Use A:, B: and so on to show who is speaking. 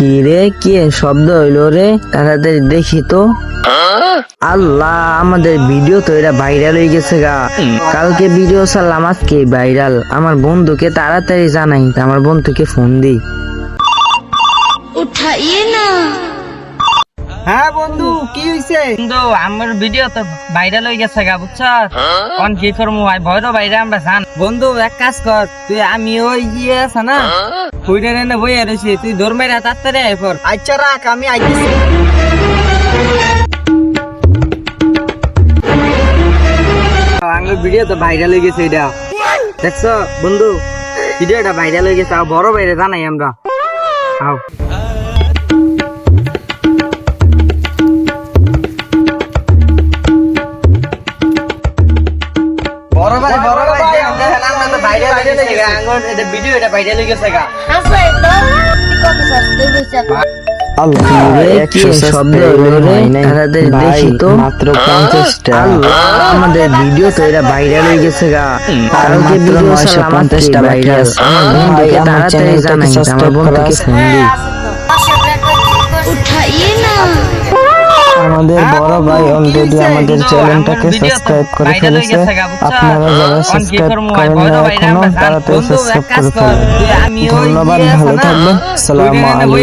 A: কি রে? কি শব্দ হইল রে? তাড়াতাড়ি দেখি তো। আল্লাহ, আমাদের ভিডিও তো এটা ভাইরাল হয়ে গেছে গা। কালকে ভিডিও সারলাম আজকে ভাইরাল আমার বন্ধুকে তাড়াতাড়ি জানাই, আমার বন্ধুকে ফোন দিই
B: উঠাইয়ে না।
A: হ্যাঁ বন্ধু কি হইছে?
C: কিন্তু আমার ভিডিও তো ভাইরাল হয়ে গেছে গা বুঝছ? কোন কি করব ভাই ভয় তো বাইরে আমরা জান। বন্ধু এক কাজ কর তুই আমি ওই গিয়ে আছে না? হুইটা এনে বইয়া রয়েছি তুই দৌড় মেরে তাড়াতাড়ি আয় পর।
A: আচ্ছা রাখ আমি আইতেছি।
C: আমার ভিডিও তো ভাইরাল হয়ে গেছে এটা। দেখছ বন্ধু ভিডিওটা ভাইরাল হয়ে গেছে আর বড় বাইরে জানাই আমরা। আও। বড় ভাই বড় ভাই দেখেন আমরা তো ভাইরাল হয়ে গেছে আঙ্গুর এটা ভিডিও এটা ভাইরাল হয়ে গেছে গা।
B: হাসো তো কত সস্তে হইছে
A: আল্লাহ রে কি শব্দ হইল রে। তাড়াতাড়ি দেখি তো। মাত্র পঞ্চাশ আল্লাহ। আমাদের ভিডিও তো এটা ভাইরাল হয়ে গেছে গা। ভিডিও ছাড়লাম আজকে ভাইরাল আমার বন্ধুকে তাড়াতাড়ি জানাই আমার বন্ধুকে ফোন দিই আমাদের বড় ভাই অলরেডি আমাদের চ্যানেলটাকে সাবস্ক্রাইব করে ফেলেছে। আপনারা যারা সাবস্ক্রাইব করেন না এখনও তো সাবস্ক্রাইব করে ফেলুন। ধন্যবাদ ভালো থাকবেন। সালাম আলাইকুম